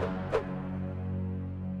Thank you.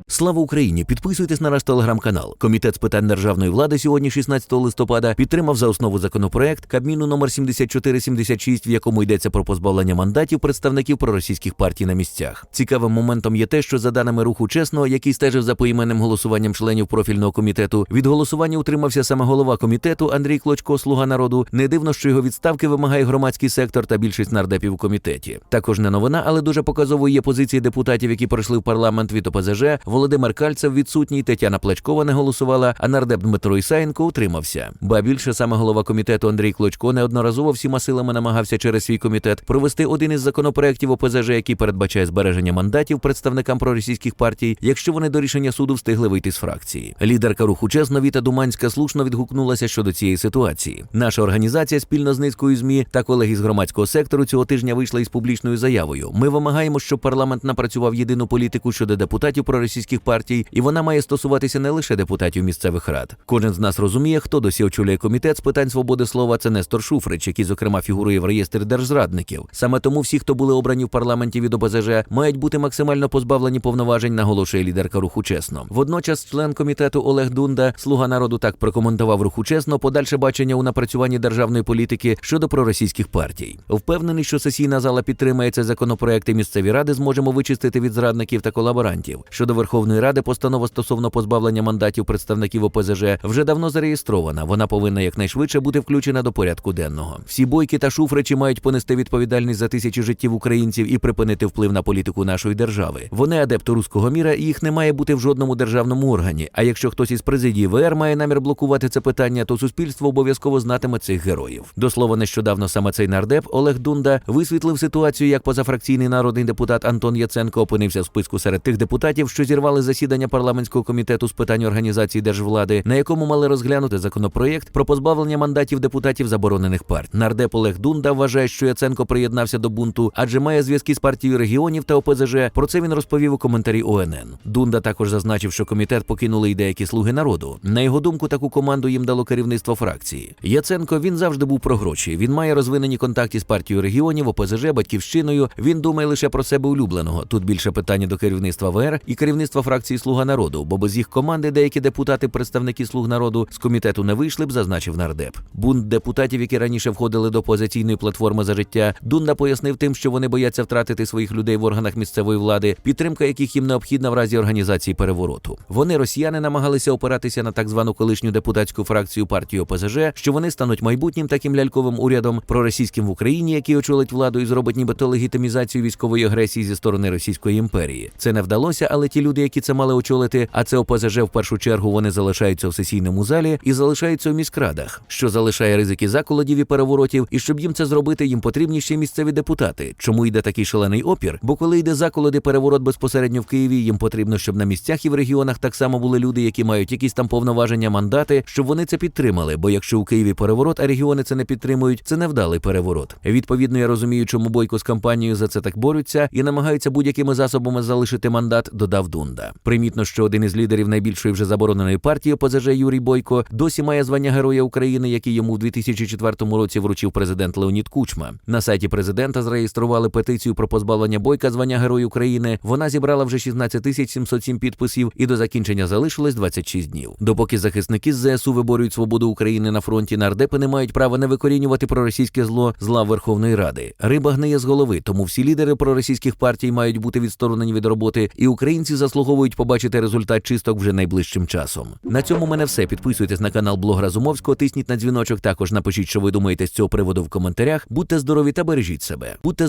Слава Україні! Підписуйтесь на наш телеграм-канал. Комітет з питань державної влади сьогодні, 16 листопада, підтримав за основу законопроект Кабміну номер 7476, в якому йдеться про позбавлення мандатів представників проросійських партій на місцях. Цікавим моментом є те, що за даними руху чесно, який стежив за поіменним голосуванням членів профільного комітету, від голосування утримався саме голова комітету Андрій Клочко, слуга народу. Не дивно, що його відставки вимагає громадський сектор та більшість нардепів у комітеті. Також не новина, але дуже показовою є позиції депутатів, які пройшли в парламент від ОПЗЖ. Володимир Кальцев відсутній, Тетяна Плечкова не голосувала, а нардеп Дмитро Ісаєнко утримався. Ба більше саме голова комітету Андрій Клочко неодноразово всіма силами намагався через свій комітет провести один із законопроєктів ОПЗЖ, який передбачає збереження мандатів представникам проросійських партій, якщо вони до рішення суду встигли вийти з фракції. Лідерка руху чесно Віта Думанська слушно відгукнулася щодо цієї ситуації. Наша організація спільно з низкою змі та колеги з громадського сектору цього тижня вийшла із публічною заявою. Ми вимагаємо, щоб парламент напрацював єдину політику щодо депутатів проросійських партій, і вона має стосуватися не лише депутатів місцевих рад. Кожен з нас розуміє, хто досі очолює комітет з питань свободи слова. Це Нестор Шуфрич, який зокрема фігурує в реєстрі держзрадників. Саме тому всі, хто були обрані в парламенті від ОПЗЖ, мають бути максимально позбавлені повноважень, наголошує лідерка руху чесно. Водночас, член комітету Олег Дунда, слуга народу, так прокоментував руху чесно подальше бачення у напрацюванні державної політики щодо проросійських партій. Впевнений, що сесійна зала підтримає цей законопроект і місцеві ради зможемо вичистити від зрадників та колаборантів. Щодо Верховної Ради, постанова стосовно позбавлення мандатів представників ОПЗЖ вже давно зареєстрована. Вона повинна якнайшвидше бути включена до порядку денного. Всі бойки та шуфричі мають понести відповідальність за тисячі життів українців і припинити вплив на політику нашої держави. Вони адепти руського міра, і їх не має бути в жодному державному органі. А якщо хтось із президії ВР має намір блокувати це питання, то суспільство обов'язково знатиме цих героїв. До слова, нещодавно саме цей нардеп Олег Дунда висвітлив ситуацію, як позафракційний народний депутат Антон Яценко опинився в списку серед тих депутатів, що зірвали засідання парламентського комітету з питань організації держвлади, на якому мали розглянути законопроєкт про позбавлення мандатів депутатів заборонених партій. Нардеп Олег Дунда вважає, що Яценко приєднався до бунту, адже має зв'язки з партією регіонів та ОПЗЖ. Про це він розповів у коментарі ОНН. Дунда також зазначив, що комітет покинули й деякі слуги народу. На його думку, таку команду їм дало керівництво фракції. Яценко він завжди був про гроші. Він має розвинені контакти з партією регіонів, ОПЗЖ, батьківщиною. Він думає лише про себе улюбленого. Тут більше питання до керівництва ВР і керівництва фракції Слуга народу, бо без їх команди деякі депутати, представники слуг народу з комітету не вийшли б, зазначив нардеп. Бунт депутатів, які раніше входили до позиційної платформи за життя, Дунда пояснив тим, що вони бояться втратити своїх людей в органах місцевої влади, підтримка яких їм необхідна в разі організації перевороту. Вони, росіяни, намагалися опиратися на так звану колишню депутатську фракцію партії ОПЗЖ, що вони стануть майбутнім таким ляльковим урядом проросійським в Україні, який очолить владу і зробить нібито легітимізацію військової агресії зі сторони Російської імперії. Це не вдалося, але ті люди, які це мали очолити, а це ОПЗЖ в першу чергу вони залишаються в сесійному залі і залишаються у міськрадах, що залишає ризики заколодів і переворотів. І щоб їм це зробити, їм потрібні ще місцеві депутати. Чому йде такий шалений опір? Бо коли йде заколод переворот безпосередньо в Києві, їм потрібно, щоб на місцях і в регіонах так само були люди, які мають якісь там повноваження, мандати, щоб вони це підтримали. Бо якщо у Києві переворот, а регіони це не підтримують, це невдалий переворот. Відповідно, я розумію, чому бойко з кампанією за це так борються і намагаються будь-якими засобами залишити мандат. Додав Дунда. Примітно, що один із лідерів найбільшої вже забороненої партії ОПЗЖ Юрій Бойко досі має звання Героя України, який йому в 2004 році вручив президент Леонід Кучма. На сайті президента зареєстрували петицію про позбавлення Бойка звання Герой України. Вона зібрала вже 16 тисяч 707 підписів, і до закінчення залишилось 26 днів. Допоки захисники з ЗСУ виборюють свободу України на фронті, нардепи не мають права не викорінювати проросійське зло з лав Верховної Ради. Риба гниє з голови, тому всі лідери проросійських партій мають бути відсторонені від роботи, і українці заслуговують побачити результат чисток вже найближчим часом. На цьому мене все. Підписуйтесь на канал Блог Разумовського, тисніть на дзвіночок. Також напишіть, що ви думаєте з цього приводу в коментарях. Будьте здорові та бережіть себе. Будьте